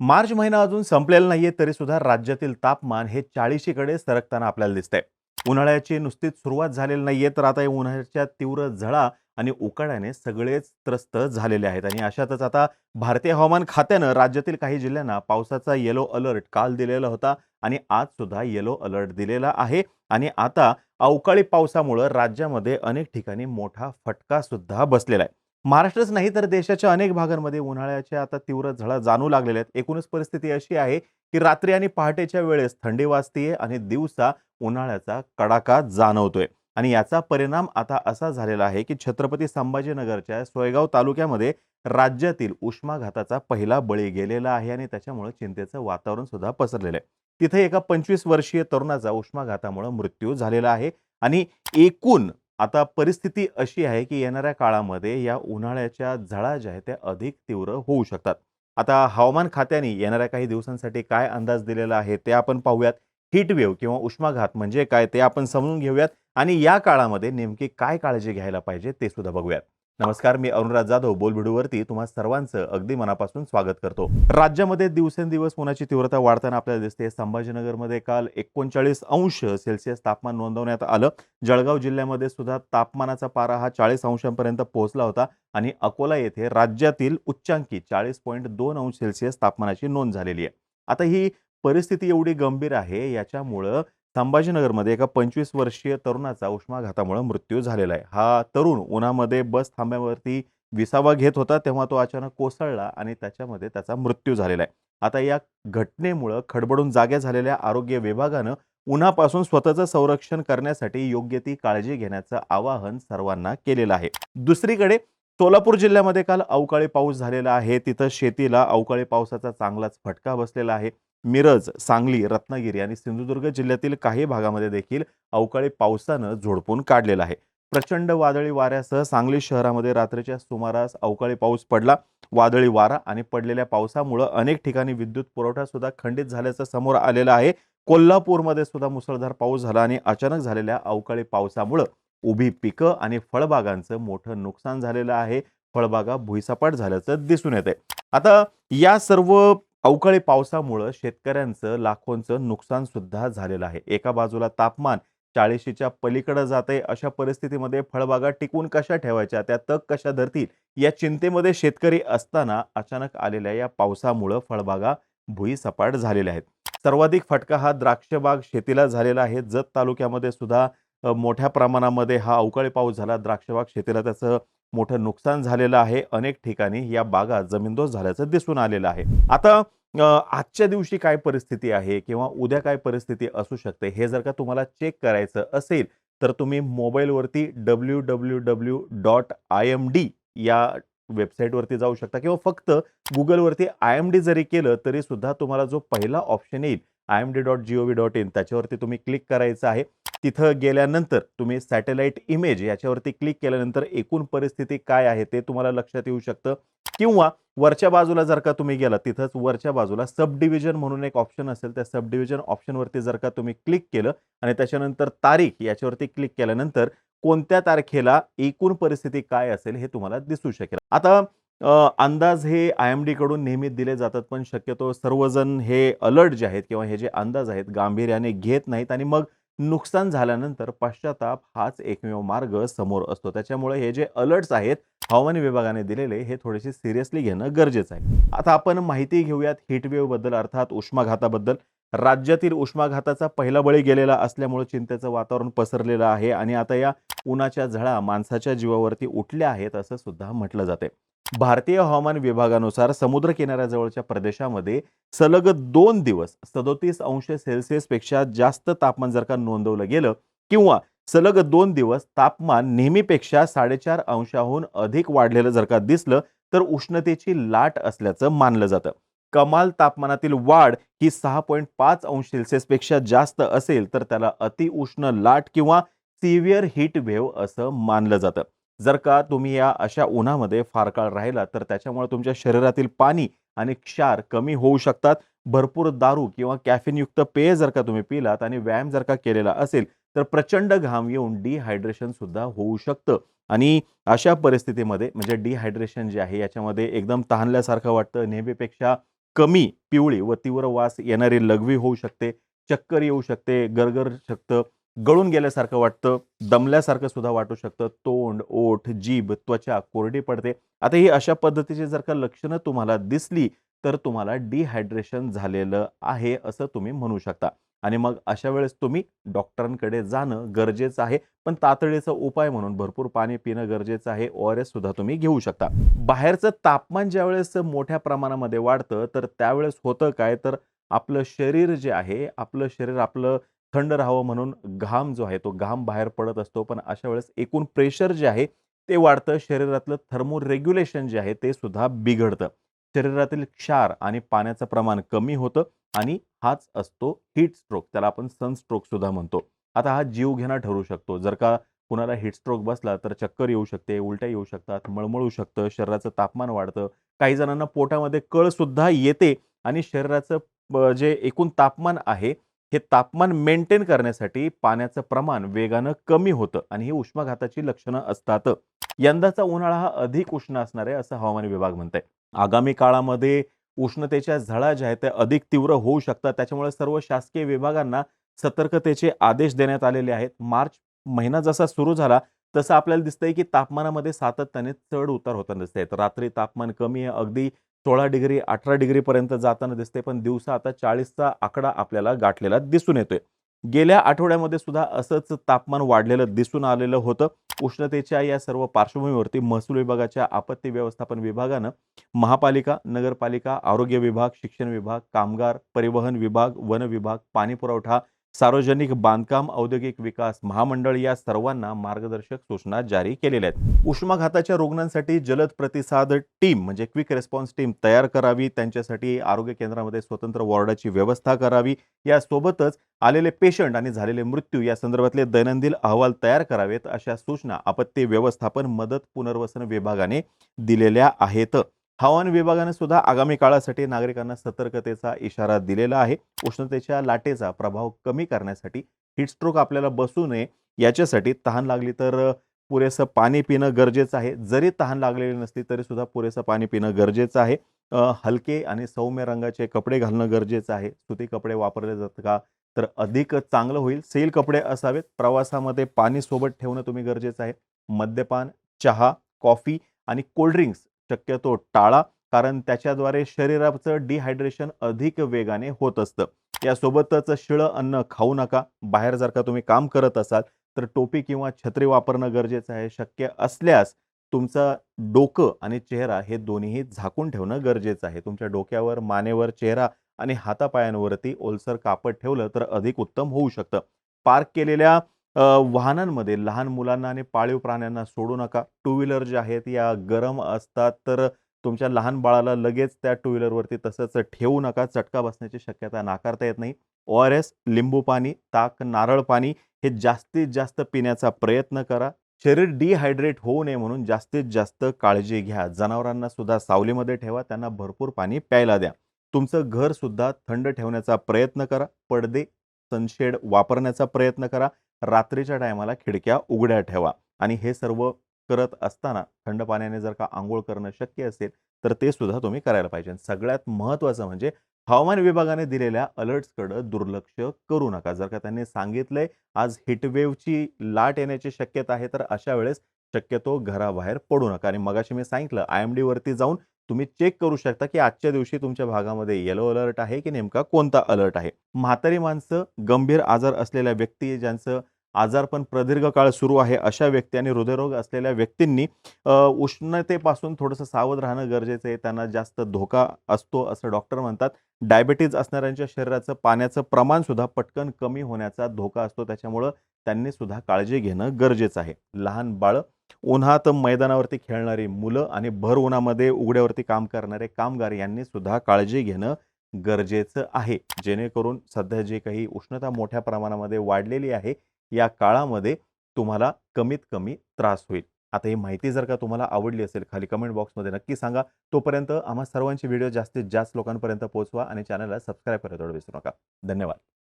मार्च महिना अजून संपलेला नाहीये तरी सुद्धा राज्यातील तापमान हे चाळीशीकडे सरकताना आपल्याला दिसतंय. उन्हाळ्याची नुसतीच सुरुवात झालेली नाहीये तर आता या उन्हाळ्याच्या तीव्र झळा आणि उकाड्याने सगळेच त्रस्त झालेले आहेत. आणि अशातच आता भारतीय हवामान खात्यानं राज्यातील काही जिल्ह्यांना पावसाचा येलो अलर्ट काल दिलेला होता आणि आज सुद्धा येलो अलर्ट दिलेला आहे. आणि आता अवकाळी पावसामुळं राज्यामध्ये अनेक ठिकाणी मोठा फटका सुद्धा बसलेला आहे. महाराष्ट्रच नाही तर देशाच्या अनेक भागांमध्ये उन्हाळ्याच्या आता तीव्र झळा जाणू लागलेल्या आहेत. एकूणच परिस्थिती अशी आहे की रात्री आणि पहाटेच्या वेळेस थंडी वाजतीये आणि दिवसा उन्हाळ्याचा कडाका जाणवतोय. आणि याचा परिणाम आता असा झालेला आहे की छत्रपती संभाजीनगरच्या सोयगाव तालुक्यामध्ये राज्यातील उष्माघाताचा पहिला बळी गेलेला आहे आणि त्याच्यामुळे चिंतेचं वातावरण सुद्धा पसरलेलं आहे. तिथे एका पंचवीस वर्षीय तरुणाचा उष्माघातामुळे मृत्यू झालेला आहे आणि एकूण आता परिस्थिती अशी आहे की येणाऱ्या काळामध्ये या उन्हाळ्याच्या झळा ज्या आहेत त्या अधिक तीव्र होऊ शकतात. आता हवामान खात्याने येणाऱ्या काही दिवसांसाठी काय अंदाज दिलेला आहे ते आपण पाहूयात. हीट वेव किंवा उष्माघात म्हणजे काय ते आपण समजून घेऊयात आणि या काळामध्ये नेमकी काय काळजी घ्यायला पाहिजे ते सुद्धा बघूयात. नमस्कार मी अरुणराज जाधव बोलबिडूवरती तुम्हा सर्वांचं अगदी मनापासून स्वागत करतो. राज्यामध्ये दिवसेंदिवस उन्हाची तीव्रता वाढताना आपल्याला दिसते संभाजीनगरमध्ये काल एकोणचाळीस अंश सेल्सिअस तापमान नोंदवण्यात आलं. जळगाव जिल्ह्यामध्ये सुद्धा तापमानाचा पारा हा चाळीस अंशांपर्यंत पोहोचला होता आणि अकोला येथे राज्यातील उच्चांकी चाळीस पॉईंट दोन अंश सेल्सिअस तापमानाची नोंद झालेली आहे. आता ही परिस्थिती एवढी गंभीर आहे याच्यामुळं संभाजीनगरमध्ये एका पंचवीस वर्षीय तरुणाचा उष्माघातामुळे मृत्यू झालेला आहे. हा तरुण उन्हामध्ये बस थांब्यावरती विसावा घेत होता तेव्हा तो अचानक कोसळला आणि त्याच्यामध्ये त्याचा मृत्यू झालेला आहे. आता या घटनेमुळं खडबडून जाग्या झालेल्या आरोग्य विभागानं उन्हापासून स्वतःचं संरक्षण करण्यासाठी योग्य ती काळजी घेण्याचं आवाहन सर्वांना केलेलं आहे. दुसरीकडे सोलापूर जिल्ह्यामध्ये काल अवकाळी पाऊस झालेला आहे. तिथं शेतीला अवकाळी पावसाचा चांगलाच फटका बसलेला आहे. मिरज सांगली रत्नागिरी आणि सिंधुदुर्ग जिल्ह्यातील काही भागामध्ये देखील अवकाळी पावसानं झोडपून काढलेलं आहे. प्रचंड वादळी वाऱ्यासह सांगली शहरामध्ये रात्रीच्या सुमारास अवकाळी पाऊस पडला. वादळी वारा आणि पडलेल्या पावसामुळं अनेक ठिकाणी विद्युत पुरवठा सुद्धा खंडित झाल्याचं समोर आलेलं आहे. कोल्हापूरमध्ये सुद्धा मुसळधार पाऊस झाला आणि अचानक झालेल्या अवकाळी पावसामुळं उभी पिकं आणि फळबागांचं मोठं नुकसान झालेलं आहे. फळबागा भुईसपाट झाल्याचं दिसून येते आता या सर्व अवकाळी पावसामुळं शेतकऱ्यांचं लाखोंचं नुकसान सुद्धा झालेलं आहे. एका बाजूला तापमान चाळीशीच्या पलीकडे आहे अशा परिस्थितीमध्ये फळबागा टिकून कशा ठेवायच्या त्या तग कशा धरतील या चिंतेमध्ये शेतकरी असताना अचानक आलेल्या या पावसामुळं फळबागा भुईसपाट झालेल्या आहेत. सर्वाधिक फटका हा द्राक्षबाग शेतीला झालेला आहे. जत तालुक्यामध्ये सुद्धा मोठ्या प्रमाणामध्ये हा अवकाळी पाऊस झाला. द्राक्षबाग शेतीला त्याचं मोठं नुकसान झालेलं आहे. अनेक ठिकाणी या बागा जमीनदोष झाल्याचं दिसून आलेलं आहे. आता आजच्या दिवशी काय परिस्थिती आहे किंवा उद्या काय परिस्थिती असू शकते हे जर का तुम्हाला चेक करायचं असेल तर तुम्ही मोबाईलवरती W W W dot I M D या वेबसाईटवरती जाऊ शकता किंवा फक्त गुगलवरती आय एम डी जरी केलं तरी सुद्धा तुम्हाला जो पहिला ऑप्शन येईल I M D dot G O V dot in त्याच्यावरती तुम्ही क्लिक करायचं आहे. तिथं गेल्यानंतर तुम्ही सॅटेलाईट इमेज याच्यावरती क्लिक केल्यानंतर एकूण परिस्थिती काय आहे ते तुम्हाला लक्षात येऊ शकतं. किंवा वरच्या बाजूला जर का तुम्ही गेला तिथंच वरच्या बाजूला सब डिव्हिजन म्हणून एक ऑप्शन असेल त्या सब डिव्हिजन ऑप्शनवरती जर का तुम्ही क्लिक केलं आणि त्याच्यानंतर तारीख याच्यावरती क्लिक केल्यानंतर कोणत्या तारखेला एकूण परिस्थिती काय असेल हे तुम्हाला दिसू शकेल. आता अंदाज हे आय एमकडून नेहमी दिले जातात पण शक्यतो सर्वजण हे अलर्ट जे आहेत किंवा हे जे अंदाज आहेत गांभीर्याने घेत नाहीत आणि मग नुकसान झाल्यानंतर पश्चाताप हाच एकमेव मार्ग समोर असतो. त्याच्यामुळे हे जे अलर्ट्स आहेत हवामान विभागाने दिलेले हे थोडेसे सिरियसली घेणं गरजेचं आहे. आता आपण माहिती घेऊयात हीटवेव्हबद्दल अर्थात उष्माघाताबद्दल. राज्यातील उष्माघाताचा पहिला बळी गेलेला असल्यामुळे चिंतेचं वातावरण पसरलेलं आहे आणि आता या उन्हाच्या झळा माणसाच्या जीवावरती उठल्या आहेत असं सुद्धा म्हटलं जाते. भारतीय हवामान विभागानुसार समुद्र किनाऱ्याजवळच्या प्रदेशामध्ये सलग दोन दिवस सदोतीस अंश सेल्सिअसपेक्षा जास्त तापमान जर का नोंदवलं गेलं किंवा सलग दोन दिवस तापमान नेहमीपेक्षा साडेचार अंशाहून अधिक वाढलेलं जर का दिसलं तर उष्णतेची लाट असल्याचं मानलं जातं. कमाल तापमानातील वाढ ही सहा पॉईंट पाच अंश सेल्सिअसपेक्षा जास्त असेल तर त्याला अतिउष्ण लाट किंवा सिव्हिअर हीट वेव्ह असं मानलं जातं. जर का तुम्ही या अशा उन्हामध्ये फार काळ राहिला तर त्याच्यामुळे तुमच्या शरीरातील पाणी आणि क्षार कमी होऊ शकतात. भरपूर दारू किंवा कॅफिनयुक्त पेय जर का तुम्ही पिलात आणि व्यायाम जर का केलेला असेल तर प्रचंड घाम येऊन डिहायड्रेशन सुद्धा होऊ शकतं. आणि अशा परिस्थितीमध्ये म्हणजे डिहायड्रेशन जे आहे याच्यामध्ये एकदम तहानल्यासारखं वाटतं. नेहमीपेक्षा कमी पिवळी व तीव्र वास येणारी लघवी होऊ शकते चक्कर येऊ शकते गरगर शकतं. गळून गेल्यासारखं वाटतं दमल्यासारखं सुद्धा वाटू शकतं. तोंड ओठ जीभ त्वचा कोरडी पडते. आता ही अशा पद्धतीची जर का लक्षणं तुम्हाला दिसली तर तुम्हाला डिहायड्रेशन झालेलं आहे असं तुम्ही म्हणू शकता. आणि मग अशा वेळेस तुम्ही डॉक्टरांकडे जाणं गरजेचं आहे. पण तातडीचा उपाय म्हणून भरपूर पाणी पिणं गरजेचं आहे. ओ आर एस सुद्धा तुम्ही घेऊ शकता. बाहेरचं तापमान ज्यावेळेस मोठ्या प्रमाणामध्ये वाढतं तर त्यावेळेस होतं काय? तर आपलं शरीर जे आहे आपलं शरीर आपलं थंड राहावं म्हणून घाम जो आहे तो घाम बाहेर पडत असतो. पण अशा वेळेस एकूण प्रेशर जे आहे ते वाढतं. शरीरातलं थर्मो रेग्युलेशन जे आहे ते सुद्धा बिघडतं. शरीरातील क्षार आणि पाण्याचं प्रमाण कमी होतं आणि हाच असतो हीट स्ट्रोक त्याला आपण सनस्ट्रोक सुद्धा म्हणतो. आता हा जीव घेणा ठरू शकतो. जर का कुणाला हीट स्ट्रोक बसला तर चक्कर येऊ शकते उलट्या येऊ शकतात मळमळू शकतं शरीराचं तापमान वाढतं. काही जणांना पोटामध्ये कळ सुद्धा येते आणि शरीराचं जे एकूण तापमान आहे हे तापमान मेंटेन करण्यासाठी पाण्याचं प्रमाण वेगानं कमी होतं आणि ही उष्माघाताची लक्षणं असतात. यंदाचा उन्हाळा हा अधिक उष्ण असणार आहे असं हवामान विभाग म्हणतंय. आगामी काळामध्ये उष्णतेच्या झळा ज्या आहेत त्या अधिक तीव्र होऊ शकतात. त्याच्यामुळे सर्व शासकीय विभागांना सतर्कतेचे आदेश देण्यात आलेले आहेत. मार्च महिना जसा सुरू झाला तसं आपल्याला दिसतंय की तापमानामध्ये सातत्याने चढ उतार होताना दिसत आहेत रात्री तापमान कमी आहे अगदी सोळा डिग्री अठरा डिग्रीपर्यंत जाताना दिसते पण दिवसा आता चाळीसचा आकडा आपल्याला गाठलेला दिसून येतोय. गेल्या आठवड्यामध्ये सुद्धा असंच तापमान वाढलेलं दिसून आलेलं होतं. उष्णतेच्या या सर्व पार्श्वभूमीवरती महसूल विभागाच्या आपत्ती व्यवस्थापन विभागानं महापालिका नगरपालिका आरोग्य विभाग शिक्षण विभाग कामगार परिवहन विभाग वन विभाग पाणी पुरवठा सार्वजनिक बांधकाम औद्योगिक विकास महामंडळ या सर्वांना मार्गदर्शक सूचना जारी केलेल्या आहेत. उष्माघाताच्या रुग्णांसाठी जलद प्रतिसाद टीम म्हणजे क्विक रेस्पॉन्स टीम तयार करावी त्यांच्यासाठी आरोग्य केंद्रामध्ये स्वतंत्र वॉर्डाची व्यवस्था करावी यासोबतच आलेले पेशंट आणि झालेले मृत्यू या संदर्भातले दैनंदिन अहवाल तयार करावेत अशा सूचना आपत्ती व्यवस्थापन मदत पुनर्वसन विभागाने दिलेल्या आहेत. हवामान विभागाने सुद्धा आगामी काळासाठी नागरिकांना सतर्कतेचा इशारा दिलेला आहे. उष्णतेच्या लाटेचा प्रभाव कमी करण्यासाठी हिटस्ट्रोक आपल्याला बसू नये याच्यासाठी तहान लागली तर पुरेसं पाणी पिणं गरजेचं आहे. जरी तहान लागलेली नसली तरी सुद्धा पुरेसं पाणी पिणं गरजेचं आहे. हलके आणि सौम्य रंगाचे कपडे घालणं गरजेचं आहे. सुती कपडे वापरले जातात का तर अधिक चांगलं होईल. सेल कपडे असावेत. प्रवासामध्ये पाणी सोबत ठेवणं तुम्ही गरजेचं आहे. मद्यपान चहा कॉफी आणि कोल्ड्रिंक्स शक्यतो टाळा कारण त्याच्याद्वारे शरीराचं डिहायड्रेशन अधिक वेगाने होत असतं. यासोबतच शिळं अन्न खाऊ नका. बाहेर जर का तुम्ही काम करत असाल तर टोपी किंवा छत्री वापरणं गरजेचं आहे. शक्य असल्यास तुमचं डोकं आणि चेहरा हे दोन्हीही झाकून ठेवणं गरजेचं आहे. तुमच्या डोक्यावर मानेवर चेहरा आणि हातापायांवरती ओलसर कापड ठेवलं तर अधिक उत्तम होऊ शकतं. पार्क केलेल्या वाहनांमध्ये लहान मुलांना आणि पाळीव प्राण्यांना सोडू नका. टू व्हीलर ज्या आहेत या गरम असतात तर तुमच्या लहान बाळाला लगेच त्या टू व्हीलरवरती तसंच ठेवू नका. चटका बसण्याची शक्यता नाकारता येत नाही. ओ आर एस लिंबू पाणी ताक नारळ पाणी हे जास्तीत जास्त पिण्याचा प्रयत्न करा. शरीर डिहायड्रेट होऊ नये म्हणून जास्तीत जास्त काळजी घ्या. जनावरांना सुद्धा सावलीमध्ये ठेवा. त्यांना भरपूर पाणी प्यायला द्या. तुमचं घर सुद्धा थंड ठेवण्याचा प्रयत्न करा. पडदे सनशेड वापरण्याचा प्रयत्न करा. रात्रीच्या टायमाला खिडक्या उघड्या ठेवा. आणि हे सर्व करत असताना थंड पाण्याने जर का आंघोळ करणं शक्य असेल तर ते सुद्धा तुम्ही करायला पाहिजे. सगळ्यात महत्त्वाचं म्हणजे हवामान विभागाने दिलेल्या अलर्ट्सकडं दुर्लक्ष करू नका. जर का त्यांनी सांगितलंय आज हिटवेव्हची लाट येण्याची शक्यता आहे तर अशा वेळेस शक्यतो घराबाहेर पडू नका. आणि मगाशी मी सांगितलं आय एम डीवरती जाऊन तुम्ही चेक करू शकता की आजच्या दिवशी तुमच्या भागामध्ये येलो अलर्ट आहे की नेमका कोणता अलर्ट आहे? म्हातारी माणसं गंभीर आजार असलेल्या व्यक्ती ज्यांचं आजारपण प्रदीर्घ काळ सुरू आहे अशा व्यक्ती आणि हृदयरोग असलेल्या व्यक्तींनी उष्णतेपासून थोडंसं सावध राहणं गरजेचं आहे. त्यांना जास्त धोका असतो असं डॉक्टर म्हणतात. डायबिटीज असणाऱ्यांच्या शरीराचं पाण्याचं प्रमाण सुद्धा पटकन कमी होण्याचा धोका असतो. त्याच्यामुळं त्यांनी सुद्धा काळजी घेणं गरजेचं आहे. लहान बाळं उन्हात मैदानावरती खेळणारी मुलं आणि भर उन्हामध्ये उघड्यावरती काम करणारे कामगार यांनी सुद्धा काळजी घेणं गरजेचं आहे. जेणेकरून सध्या जे काही उष्णता मोठ्या प्रमाणामध्ये वाढलेली आहे या काळामध्ये तुम्हाला कमीत कमी त्रास होईल. आता ही माहिती जर का तुम्हाला आवडली असेल खाली कमेंट बॉक्समध्ये नक्की सांगा. तोपर्यंत आम्हा सर्वांची व्हिडिओ जास्तीत जास्त लोकांपर्यंत पोहोचवा आणि चॅनलला सबस्क्राईब करायला विसरू नका. धन्यवाद.